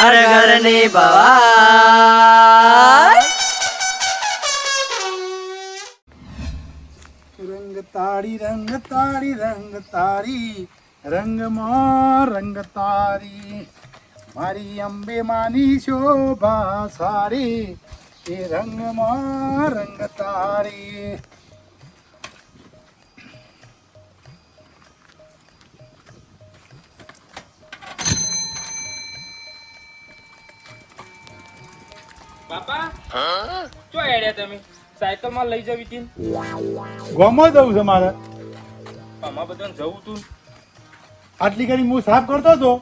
ઘર ઘરની ભવાય રંગ તારી રંગ તારી રંગ તારી રંગમાં રંગ તારી મારી બાપા? ચો એડ્યા તમે? સાયકલમાં લઈ જવી હતી ગોમાં જવું છે મારે. આમાં બધાને જવું તું. આટલી ઘડી હું સાફ કરતો હતો.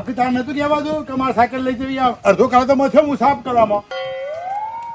અભી તાર નતું કહેવા દો કે મારે સાયકલ લઈ જવી આવ. અડધો કાળ તો મથ્યો હું સાફ કરવામાં.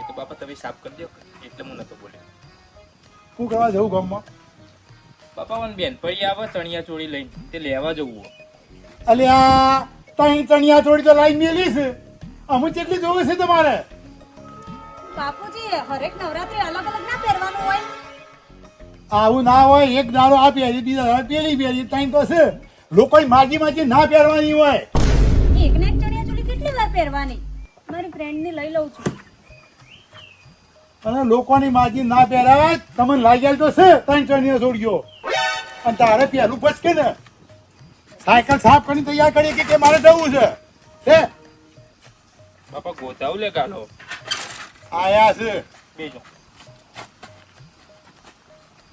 એ તો બાપા તમે સાફ કરી દો. એટલે હું નતો બોલ્યો. શું કરવા જવું ગામમાં? બાપા મને બેન પછી આવે ચણિયા ચોળી લઈને. તે લેવા જવું અલ્યા તણી ચણિયા ચોળી તો લાઈન મેલી છે. અમુક કેટલી જોવે છે તમારે. બાપુજી હરેક નવરાત્રી અલગ અલગ ના પહેરવાનું હોય? આવું ના હોય એક દાડો આ પહેરી બીજા દાડો પેલી પહેરી તઈ તો છે. લોકો માજી માજી ના પહેરવાની હોય. એકને એક ચણિયા ચોળી કેટલી વાર પહેરવાની? મારી ફ્રેન્ડની લઈ લઉં છું. અને લોકોની માજી ના પહેરાવે તમને લાગેલ તો છે ત્રણ ચણિયા છોડ્યો અને તારે પહેલું પચકે ને. સાયકલ સાફ કરીને તૈયાર કરી કે કે મારે જવું છે? હે? બાપા ગોતાવું લે ગાલો. આયા છે. બેજો.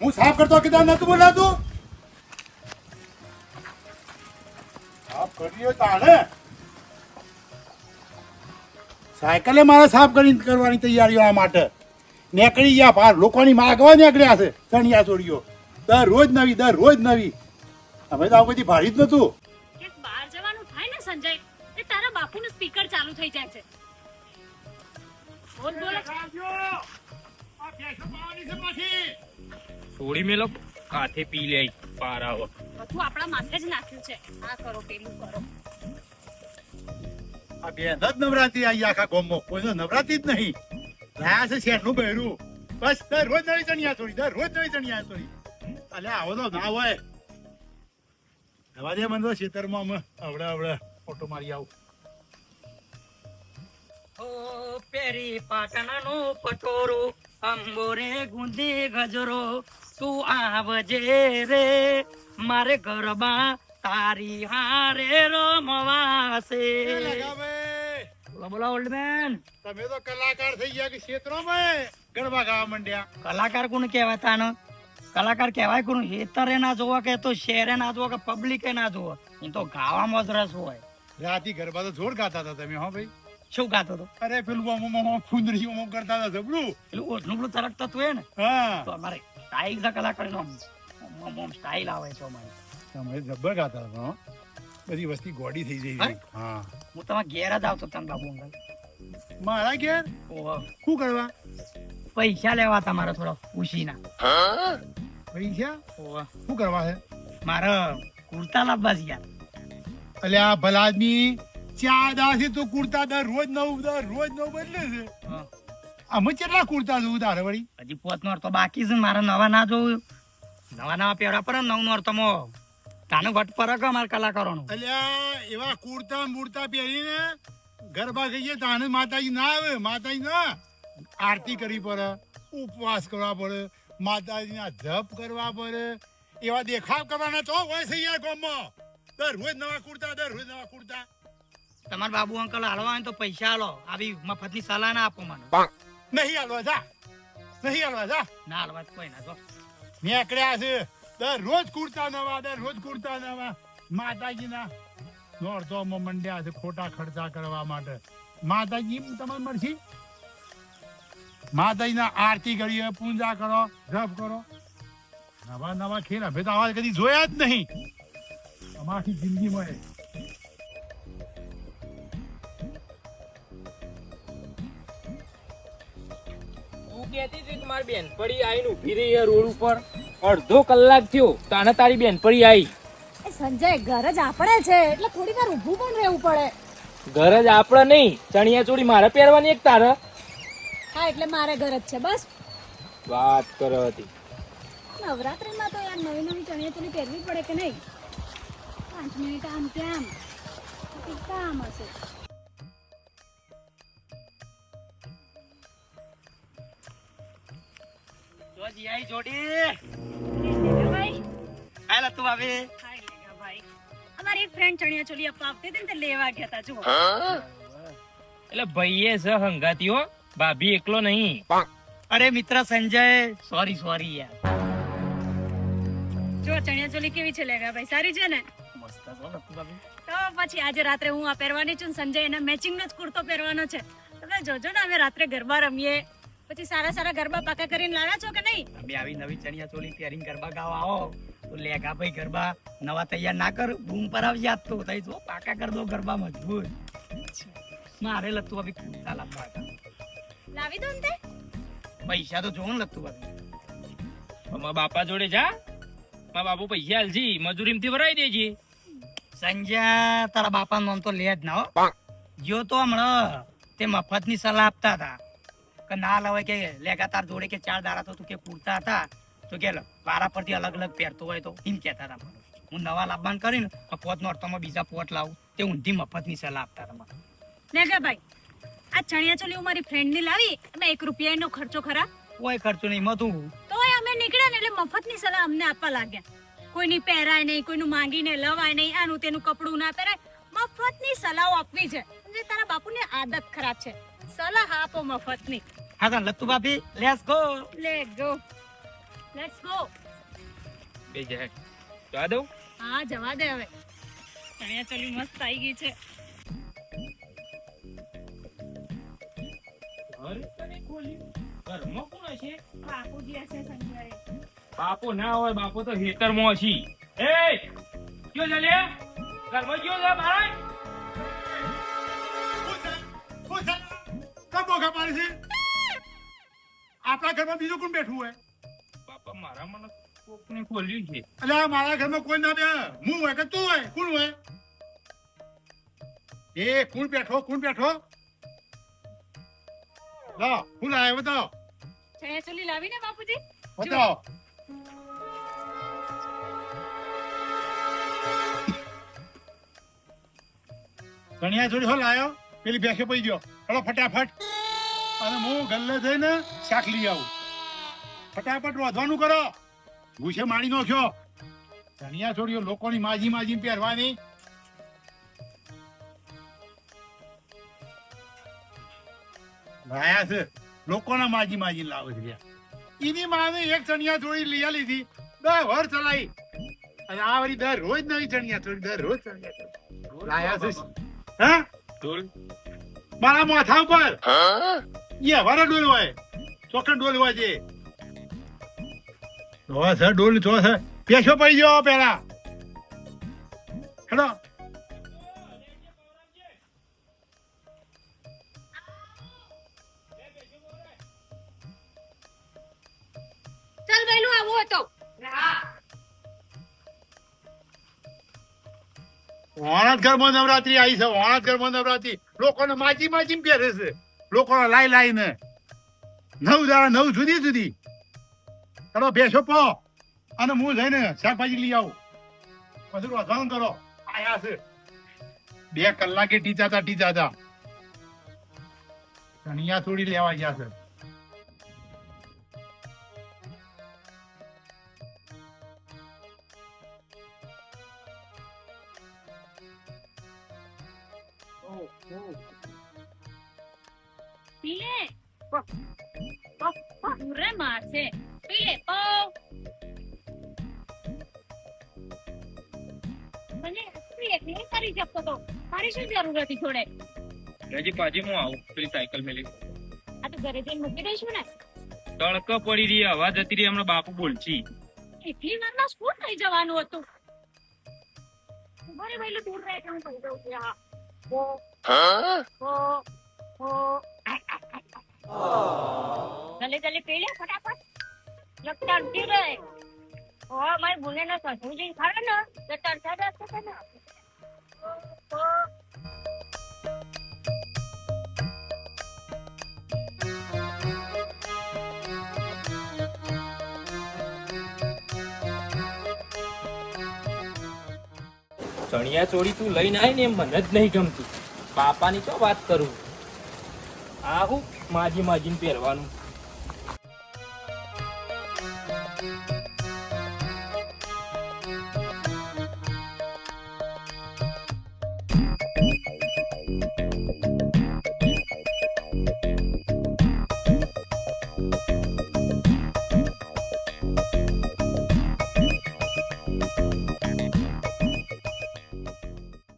હું સાફ કરતો કીધા નતું બોલાતું? સાફ કર્યો તાણે. સાયકલે મારે સાફ કરી કરવાની તૈયારીઓ આ માટે. નીકળી ગયા બહાર લોકોની માગવા નીકળ્યા છે. ચણિયા ચોરીઓ દર રોજ નવી દર રોજ નવી. અમે તો આ બધી ભારી જ નતું છોડી મેલો કાથે પી લે પાર આવો બધું આપણા માથે જ નાખ્યું છે. આ કરો પેલું કરો. આ બેન જ નવરાત્રી આવી આખા ગામમાં. કોઈનો નવરાત્રી જ નહીં. રહ્યા છે શહેરનું બહેરું. બસ દર રોજ નવી ચણિયા ચોરી દર રોજ નવી ચણિયા ચોરી અલે આવો તો ના હોય. નવા દે મને તો ખેતરમાં અમે આવડે આવડે. ફોટો મારી આવું. પેરી પાટણનો પટોરો અંબોરે ગુંદી ગજરો તું આવજે રે. મારે ગરબા તારી હારે રમવાશે. બોલો બોલો ઓલ્ડ મેન તમે તો કલાકાર થઈ ગયા કે ક્ષેત્રોમાં? ગરબા ગાવા માંડ્યા. કલાકાર કોણ કહેવાય તાનો કલાકાર કહેવાય કોણ? હેતરે ના જોવા કે તો શહેરે ના જોવા કે પબ્લિકે ના જોવા હું તો ગાવામાં જ રસ હોય. રાતી ગરબા તો જોર ગાતા હતા તમે હો ભાઈ. શું ખાતો હતો? અરે પેલું ઓમ ફુંદરી ઓમ કરતા હતા જબરું પેલું ઓટલું પેલું તરકતું તું એ ને હા. તો અમારે સ્ટાઇલ છે કલાકારનો આમ સ્ટાઇલ આવે છે અમારે. તમે જબ્બર ખાતા હતા બધી વસ્તી ગોડી થઈ જઈ હા? હા. હું તમારા ઘેર જ આવતો તને બાબુ અંકલ મારા ઘેર? ઓહો. શું કરવા? પૈસા લેવા તમારા થોડા ઉશીના. પૈસા? ઓહો. શું કરવા છે? મારે કુર્તા લાવવા છે યાર. અલ્યા ભલા આદમી. ચા દાસી તો કુર્તા દર રોજ નવું દર રોજ નવું બદલે છે. અમે કેટલા કુર્તા જોવું તારે વળી? હજી પોત નો તો બાકી છે મારા નવા ના જોવું. નવા નવા પહેરવા પડે નવ નોર તમો મો. ઘટ વટ પર કે અમારા કલાકારોનું. અલ્યા એવા કુર્તા મૂર્તા પહેરીને ગરબા ગઈએ તાને માતાજી ના આવે માતાજી ના આરતી કરવી પડે ઉપવાસ કરવા પડે માતાજીના જપ કરવા પડે એવા દેખાવ કરવાના તો હોય છે યાર ગામમાં. દર રોજ નવા કુર્તા દર રોજ નવા કુર્તા. તમારા બાબુ અંકલ હાલવા તો પૈસા હાલો આવી મફતની સલાહ ના આપો મને. નહીં હાલવા જા. નહીં હાલવા જા. ના હાલવા કોઈ ના જો. નીકળ્યા છે. દર રોજ કુર્તા નવા દર રોજ કુર્તા નવા. માતાજીના નોરતોમાં મંડ્યા છે ખોટા ખર્ચા કરવા માટે. માતાજી તમને મળશે? માતાજીના આરતી કરીએ પૂજા કરો જપ કરો. નવા નવા ખેલ. હવે તો આવા કદી જોયા જ નહીં. અમારી જિંદગીમાં કહેતી હતી કે મારી બેનપડી આવીને ઊભી રહી છે રોડ ઉપર. અડધો કલાક થયો. તાને તારી બેન પડી આવી એ સંજય ઘર જ આપણે છે. એટલે થોડી વાર ઊભું પણ રહેવું પડે. ઘર જ આપણે નહીં. ચણિયા ચોળી મારે પહેરવાની એક તારે. હા એટલે મારે ઘર જ છે. બસ. વાત કરો હતી. નવરાત્રીમાં તો યાર નવી નવી ચણિયા ચોળી પહેરવી પડે કે નહીં? પાંચ મિનિટ આમ ત્યાં કામ હશે. જોડી. તું ભાભી હાય લેગા ભાઈ. અમારી એક ફ્રેન્ડ ચણિયા ચોલી આપવા આવતી હતી ને તે લેવા ગયા હતા જુઓ. એટલે ભાઈએ સ હંગાતી ભાભી એકલો નહીં. અરે મિત્ર સંજય. સોરી સોરી યાર. જો ચણિયા ચોલી કેવી છે લેગા ભાઈ? સારી છે ને? મસ્ત છો તો પછી આજે રાત્રે હું આ પહેરવાની છું સંજય એના મેચિંગ નો જ કુર્તો પહેરવાનો છે. તમે જોજો ને અમે રાત્રે ગરબા રમીએ. પછી સારા સારા ગરબા પાકા કરીને લાડા છો કે નહીં? અમે આવી નવી ચણિયા ચોલી પહેરીને ગરબા ગાવા આવો તો લેગા ભાઈ ગરબા. નવા તૈયાર ના કર બૂમ પર આવી જાત તો. તઈ જો પાકા કર દો ગરબા મજબૂત. મારે લતું આવી કુર્તા લાવવા હતા. લાવી દો ને તે. પૈસા તો જોન લતું લત્તુ મા બાપા જોડે જા. મા બાપુ પૈસા હાલજી મજૂરીમાંથી ભરાઈ દેજી. સંજય તારા બાપા નામ તો લે જ ના હો. જો તો હમણાં તે મફતની સલાહ આપતા હતા. કે ના લવાય કે લેગાતાર જોડે કે ચાર દારા તો તું કે પૂરતા હતા તો કે વારા પરથી અલગ અલગ પહેરતો હોય તો એમ કહેતા હતા હું નવા લાવવાનું કરીને પોત નો અર્થમાં બીજા પોટ લાવું તે ઊંધી મફતની સલાહ આપતા હતા. લેગા ભાઈ આ ચણિયા ચોલી હું મારી ફ્રેન્ડની લાવી અમે એક રૂપિયાનો ખર્ચો ખરા? કોઈ ખર્ચો નહીં મતું તોય અમે નીકળ્યા ને એટલે મફતની સલાહ અમને આપવા લાગ્યા. કોઈની પહેરાય નહીં કોઈનું માંગીને લવાય નહીં આનું તેનું કપડું ના પહેરાય. મફતની સલાહ આપવી છે. તારા તારા બાપુની આદત ખરાબ છે. સલાહ આપો મફતની. હા તો લત્તુ ભાભી let's go let's go let's go બે જાય. જવા દઉં? હા જવા દે હવે. ચણિયા ચોલી મસ્ત આવી ગઈ છે. બાપો ના હોય બાપો તો હેતરમાં હશી. એ કયો જલે? ઘરમાં કયો છે? શું છે? કેમ છે? આપણા ઘરમાં બીજું કોણ બેઠું હોય? બાપા મારા મને કોકને ખોલ્યું છે. એટલે આ મારા ઘરમાં કોઈ ના બે હું હોય કે તું હોય? કોણ હોય? એ કોણ બેઠો? કોણ બેઠો? લો હું લાવ્યો બતાવો. ચણિયા ચોલી લાવી ને બાપુજી? બતાવો. ચણિયા ચોળી હો લાયો પેલી ભેંસે પડી ગયો. ચલો ફટાફટ. અને હું ગલ્લે જઈને શાક લઈ આવું. ફટાફટ રોધવાનું કરો. ગુસ્સે મારી નાખ્યો. ધનિયા ચોળીઓ લોકોની માજી માજી પહેરવાની. લાયા છે. લોકોના માજી માજી લાવે છે એની માને એક ચણિયા ચોળી લઈ લીધી દસ વર ચલાવી. અને આ વળી દર રોજ નવી ચણિયા ચોળી દર રોજ ચણિયા ચોળી. લાયા છે. હા? મારા માથા ઉપર. એ હવારે ડોલ હોય. ચોકન ડોલ હોય છે. ડોલ છે. પેશો પડી ગયો પેલા. હેલો ચાલનું આવું હતો ઘરમાં નવરાત્રી આવી છે ઓણત ઘરમાં નવરાત્રી. લોકોને માજી માચી પહેરે છે. લોકોને લાઈ લાઈને નવ દાડા, નવ જુદી જુદી. ચાલો, બેસો પો. અને હું જઈને શાકભાજી લઈ આવું. પછી રોધવાનું કરો. આયા છે. બે કલાકે ટીચાતા ટીચાતા. ધનિયા થોડી લેવા ગયા છે. પીલે પૂરે મારશે પીલે પો મને એકલી કરી શકતો તો. મારી શું જરૂર હતી જોડે? રજી પાજી હું આવું. પેલી સાયકલ મેલી. આ તો ઘરે જઈને મૂકી દઈશું ને. તડકો પડી રહી હવા જતી રહી હમણાં બાપુ બોલછી એટલી વારમાં શું થઈ જવાનું હતું. બરે ભાઈ દૂર રહે હું કહી દઉં છું હા. ઓ ઓ ઓ જલ્દી જલ્દી પી લે, ફટાફટ. લગતા ઉઠી રહે ઓ, મારી બુને ના સસુજી ખરે ને, તો તરસા જશે કે ના. ચણિયા ચોળી તું લઈને આવી ને મને જ નહીં ગમતી. બાપાની તો વાત કરું? aku maji-majin perwan.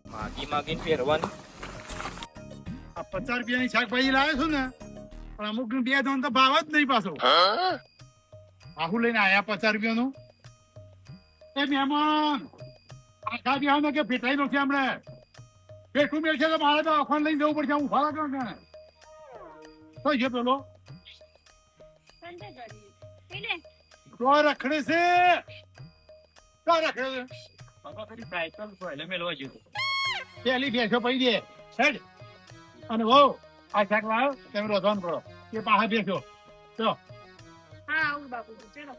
Magi-magin Firwan. પચાસ રૂપિયાની શાકભાજી લાવ્યો છું ને પણ અમુક બે ત્રણ તો ભાવ જ નહીં પાછો. આહુ લઈને આયા પચાસ રૂપિયાનું. એ મહેમાન આખા બિહાર કે ફેટાઈ નથી હમણે. ભેટું મેળ છે તો મારે તો અખવાન લઈને જવું પડશે હું ફાળા કરું ને તો છે પેલો. તો રખડે છે. તો રખડે છે. પેલી જેવું. પડી દે હેડ. અને વો આ શાક લાવ્યો તમે રોધવાનું કરો એ પાછા બેસો તો હા આવું બાપુજી ચલો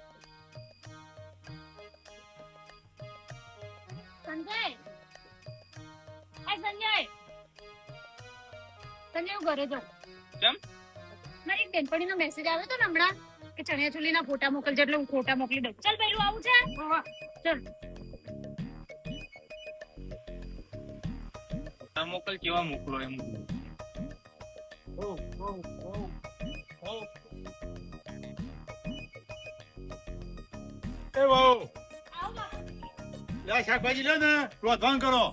સંજય સંજય સંજય હું ઘરે જાઉં કેમ? મારી એક બેનપણીનો મેસેજ આવ્યો તો ને હમણાં કે ચણિયા ચોલીના ફોટા મોકલજે એટલે હું ફોટા મોકલી દઉં ચાલ પેલું આવું છે ચાલ આ મોકલ કેવા મોકલો એમ એ oh. આવું બાપુજી લે શાકભાજી લે ને. રોધવાનું કરો.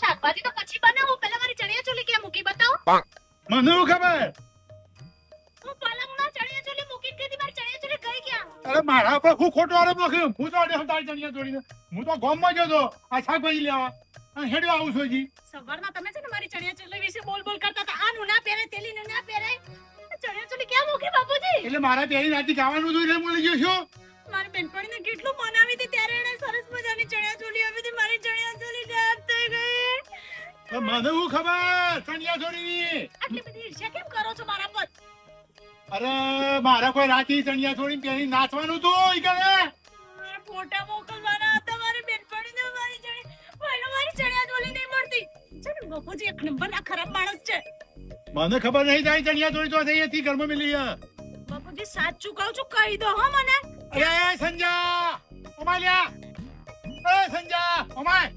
શાકભાજી તો પછી બનાવો. પહેલા મારી ચણિયા ચોલી ક્યાં મૂકી બતાવો? મને શું ખબર? હું પલંગમાં ચણિયા ચોલી મૂકી દીધી મારી ચણિયા ચોલી ગઈ ક્યાં? અરે મારા પર હું ખોટો આરોપ નાખ્યો હું તો અડે તારી ચણિયા ચોરીને હું તો ગામમાં ગયો તો આ શાકભાજી લેવા. અને હેડો આવું છું હજી. સવારમાં તમે છે ને મારી ચણિયા ચોલી વિશે બોલ બોલ કરતા હતા. આનું ના પહેરે તેલીનું ના પહેરે ચણિયા ચોલી ક્યાં મૂકી બાપુજી? એટલે મારા પહેરી નાતી ગાવાનું હતું એટલે મળી ગયો છું. મારી બેનપણીને કેટલું મનાવી હતી ત્યારે એણે સરસ મજાની ચણિયા ચોલી આવી હતી. મારી ચણિયા ચોલી ગાયબ થઈ ગઈ. મને હું ખબર ચણિયા ચોરીની આટલી બધી ઈર્ષ્યા કેમ કરો છો મારા પર? અરે મારા કોઈ રાતી ચણિયા ચોળી પહેરી નાચવાનું હતું ઈ કરે ફોટા મોકલવાના ચણી મારી ચણિયા ચોલી નહીં મળતી. છે બાપુજી એક નંબરના ખરાબ માણસ છે. મને ખબર નહીં થાય ચણિયા ચોરી તો થઈ હતી ઘરમાં મિલી બાપુજી સાચું કહું છું કહી દો હો મને. અરે સંજા! અમાલિયા લ્યા એ સંજા! અમાય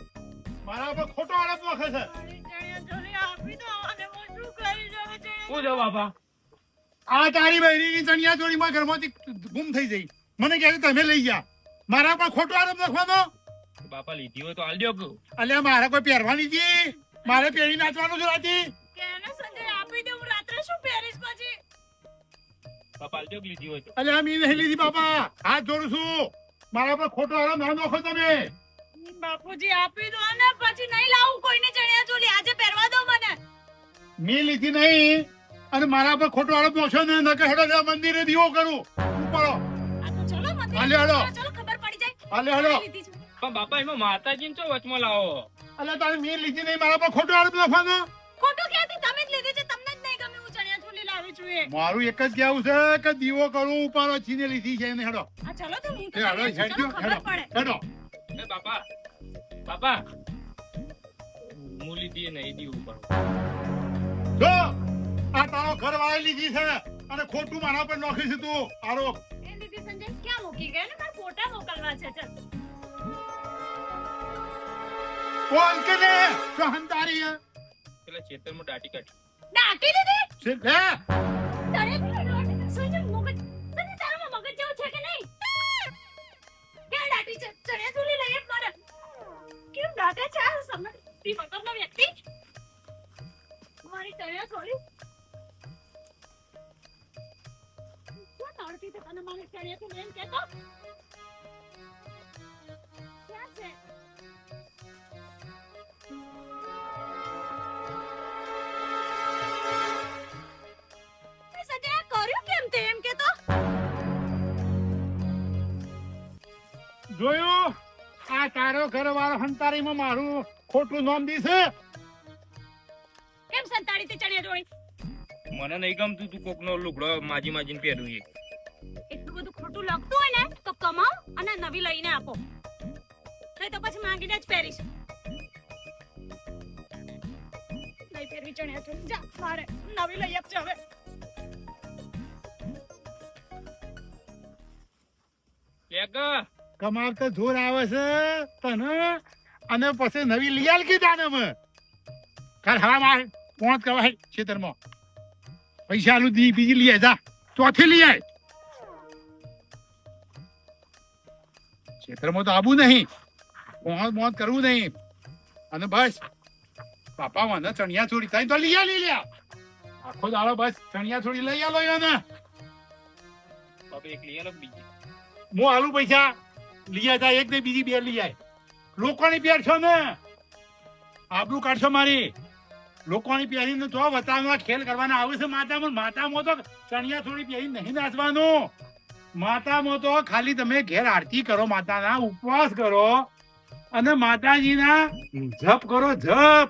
મારા પર ખોટો આરોપ વખે છે. મારી ચણિયા ચોલી આપી દો અને હું શું છે બાપા આ તારી બહેરીની ચણિયા ચોરીમાં ઘરમાંથી ગુમ થઈ જઈ. મને કહે તમે લઈ ગયા મારા પર ખોટો આરોપ નાખવાનો બાપા લીધી હોય તો હાલ દો કે અલ્યા મારે કોઈ પહેરવાની હતી મારે પહેરી નાચવાનું છે રાતી. કેને સંજય આપી દે હું રાત્રે શું પહેરીશ પછી? બાપા હાલ દો લીધી હોય તો. અલ્યા મી નહીં લીધી બાપા. હાથ જોડું છું. મારા પર ખોટો આરામ ના નોખો તમે. બાપુજી આપી દો ને પછી નહીં લાવું કોઈને ચણિયા ચોલી. આજે પહેરવા દો મને. મી લીધી નહીં અને મારા પર ખોટો આરોપ નાખશો ને નકે હેડો જા મંદિરે દીવો કરું. ઉપાડો આ તો ચલો મંદિર હાલે હાલો. ચલો ખબર પડી જાય. હાલે હાલો. પણ બાપા એમાં માતાજી ચો વચમાં લાવો? અલ્યા તારે મી લીધી નહીં મારા પર ખોટો આરોપ લખવાનો ખોટો ક્યાંથી? તમે જ લીધી છે તમને જ નહીં ગમે હું ચણિયા ચોલી લાવી છું એ. મારું એક જ કહેવું છે કે દીવો કરો ઉપાડો છીને લીધી છે એને હેડો. આ ચલો તો હું હેડો હેડો હેડો. એ બાપા બાપા હું લીધી નહીં દીવું પર જો આ તારો ઘર વાળી લીધી છે અને ખોટું મારા પર નોખી છે તું. આરોપ એ દીદી સંજય ક્યાં મૂકી ગયા ને મારા ફોટા મોકલવા છે ચાલ. કોણ કે ને તો હંતારી. હે પેલા ખેતરમાં દાટી કાઢી. દાટી દીધી છે લે જોયું? આ તારો ઘર વાળો હંતારીમાં મારું ખોટું નામ દીશે કેમ સંતાડી તે ચણિયા ચોળી? મને નહીં ગમતું તું કોકનો લુગડો માજી માજીને પહેરું એ એટલું બધું ખોટું લાગતું હોય ને તો કમાવ અને નવી લઈને આપો. નહીં તો પછી માંગીને જ પહેરીશ. નહીં પહેરવી ચણિયા ચોળી. જા મારે નવી લઈ આપજો હવે. લેક કમાલ તો જોર આવે છે તને? અને પછી નવી લઈ આલ કી દાને મે કાલ હવા માર પહોંચ કવાય ખેતરમાં. પૈસા આલું દી બીજી લઈ જા. ચોથી લઈ આય. ખેતરમાં તો આવું નહીં. મોહન મોત કરવું નહીં. અને બસ. પાપા મને ચણિયા છોડી તઈ તો લઈ આ લઈ લ્યા. આખો દાડો બસ ચણિયા છોડી લઈ આલો એને. બાપા એક લઈ આલો બીજી. હું આલુ પૈસા? લઈ આવતા એક ને બીજી બે લઈ આય. લોકોની પહેરશો ને? આબરૂ કાઢશો મારી. લોકોની પહેરીને તો વતાવવા ખેલ કરવાના આવે છે માતામાં. માતામાં તો ચણિયા થોડી પહેરી નહીં નાચવાનું. માતામાં તો ખાલી તમે ઘેર આરતી કરો, માતાના ઉપવાસ કરો અને માતાજીના જપ કરો, જપ.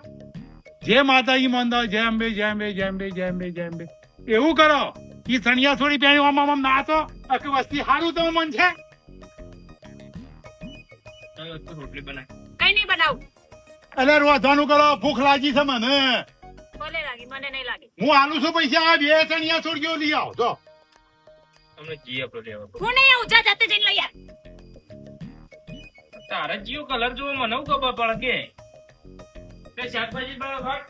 જે માતાજી મંદો જય અંબે જય અંબે જય અંબે જય અંબે જય અંબે. એવું કરો. કે ચણિયા થોડી પહેરી આમ આમ નાચો. આખી વસ્તી સારું તમે મન છે. ચાલો તો રોટલી બનાવી કઈ નહીં બનાવું. અરે રોધવાનું કરો ભૂખ લાગી છે મને. ભલે લાગી મને નહીં લાગી. હું આલુ છું પૈસા આ બે ચણિયા છોડ્યો લઈ આવો જો. તમને જી આપણો લેવા હું નહીં આવું જા જાતે જઈને લઈ આવ. તારા જીઓ કલર જોવો મને હું ખબર પડે કે? તે શાકભાજી બાળો ભાગ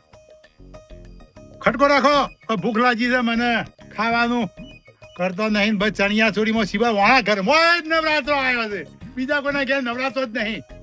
ખટકો રાખો ભૂખ લાગી છે મને ખાવાનું. કરતો નહીં બસ ચણિયા ચોરીમાં સિવાય વાળા ઘરમાં જ નવરાત્રો આવ્યો છે. બીજા કોઈના ઘેર નવરાત્રો જ નહીં.